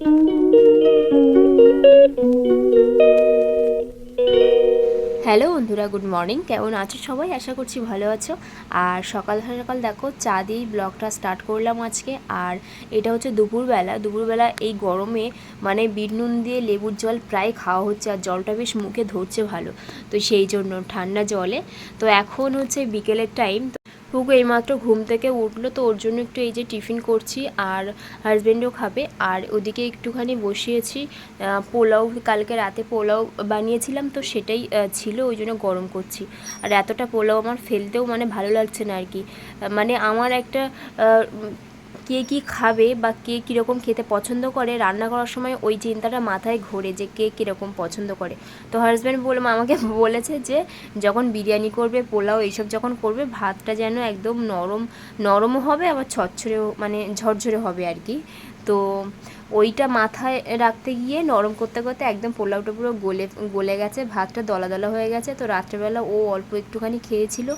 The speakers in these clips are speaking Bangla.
হ্যালো বন্ধুরা, গুড মর্নিং। কেমন আছো সবাই? আশা করছি ভালো আছো। আর সকাল সকাল দেখো, চা দিয়েই ব্লগটা স্টার্ট করলাম আজকে। আর এটা হচ্ছে দুপুরবেলা। দুপুরবেলা এই গরমে মানে বিট নুন দিয়ে লেবুর জল প্রায় খাওয়া হচ্ছে আর জলটা বেশ মুখে ধরছে ভালো। তো সেই জন্য ঠান্ডা জলে। তো এখন হচ্ছে বিকেলের টাইম পুকু এইমাত্র ঘুম থেকে উঠল, তো ওর জন্য একটু এই যে টিফিন করছি আর হাজব্যান্ডও খাবে। আর ওদিকে একটুখানি বসিয়েছি পোলাও, কালকে রাতে পোলাও বানিয়েছিলাম, তো সেটাই ছিল, ওই জন্য গরম করছি। আর এতটা পোলাও আমার ফেলতেও মানে ভালো লাগছে না আর কি। মানে আমার একটা কে কি খাবে বা কে কীরকম খেতে পছন্দ করে, রান্না করার সময় ওই চিন্তাটা মাথায় ঘোরে যে কে কীরকম পছন্দ করে। তো হাজব্যান্ড বললাম আমাকে বলেছে যে যখন বিরিয়ানি করবে, পোলাও এইসব যখন করবে, ভাতটা যেন একদম নরম, নরমও হবে আবার ছচ্ছরেও মানে ঝরঝরে হবে আর কি। তো ওইটা মাথায় রাখতে গিয়ে নরম করতে করতে একদম পোলাওটা পুরো গলে গলে গেছে, ভাতটা দলা দলা হয়ে গেছে। তো রাত্রেবেলা ও অল্প একটুখানি খেয়েছিল।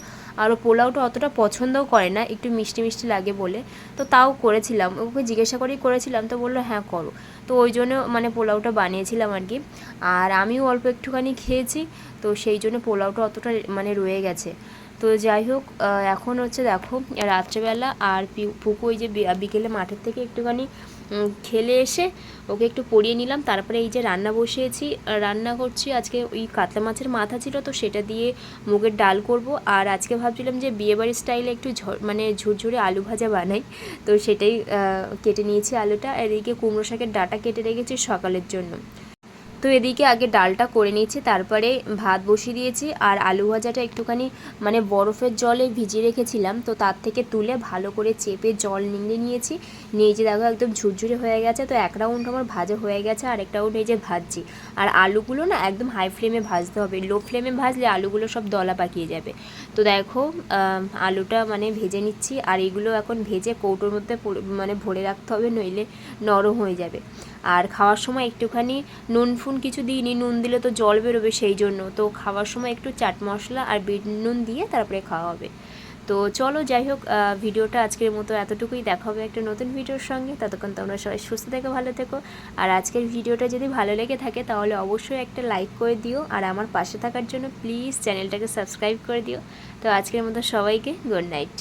আর ও পোলাওটা অতটা পছন্দও করে না, একটু মিষ্টি মিষ্টি লাগে বলে। তো তাও করেছিলাম। ওকে জিজ্ঞাসা করেই করেছিলাম, তো বলল হ্যাঁ করো। তো ওই জন্য মানে পোলাওটা বানিয়েছিলাম আর কি। আর আমিও অল্প একটুখানি খেয়েছি, তো সেই জন্য পোলাওটা অতটা মানে রয়ে গেছে। তো যাই হোক এখন হচ্ছে দেখো, রাত্রেবেলা আর পুকু ওই যে বিকেলে মাঠের থেকে একটুখানি খেলে এসে ওকে একটু পরিয়ে নিলাম। তারপরে এই যে রান্না বসিয়েছি রান্না করছি আজকে ওই কাতলা মাছের মাথা ছিল তো সেটা দিয়ে মুগের ডাল করব। আর আজকে ভাবছিলাম যে বিয়েবাড়ির স্টাইলে একটু মানে ঝুরঝুরে আলু ভাজা বানাই। তো সেটাই কেটে নিয়েছি আলুটা। আর এদিকে কুমড়ো শাকের ডাটা কেটে রেখেছি সকালের জন্য। তো এদিকে আগে ডালটা করে নিয়েছি, তারপরে ভাত বসিয়ে দিয়েছি আর আলু ভাজাটা একটুখানি মানে বরফের জলে ভিজিয়ে রেখেছিলাম। তো তার থেকে তুলে ভালো করে চেপে জল নিংড়ে নিয়েছি। নিয়ে যে দেখো একদম ঝুরঝুরে হয়ে গেছে, তো এক রাউন্ড আমার ভাজা হয়ে গেছে আর এক রাউন্ড এই যে ভাজছি। আর আলুগুলো না একদম হাই ফ্লেমে ভাজতে হবে। লো ফ্লেমে ভাজলে আলুগুলো সব দলা পাকিয়ে যাবে। তো দেখো আলুটা মানে ভেজে নিচ্ছি আর এগুলো এখন ভেজে কৌটোর মধ্যে মানে ভরে রাখতে হবে, নইলে নরম হয়ে যাবে। আর খাওয়ার সময় একটুখানি নুন ফুন কিছু দিইনি, নুন দিলে তো জল বেরোবে সেই জন্য। তো খাওয়ার সময় একটু চাট মশলা আর বিট নুন দিয়ে তারপরে খাওয়া হবে। তো চলো যাই হোক ভিডিওটা আজকের মতো এতটুকুই। দেখা হবে একটা নতুন ভিডিওর সঙ্গে। ততক্ষণ তোমরা সবাই সুস্থ থেকো, ভালো থেকো। আর আজকের ভিডিওটা যদি ভালো লেগে থাকে, তাহলে অবশ্যই একটা লাইক করে দিও। আর আমার পাশে থাকার জন্য প্লিজ চ্যানেলটাকে সাবস্ক্রাইব করে দিও। তো আজকের মতো সবাইকে গুড নাইট।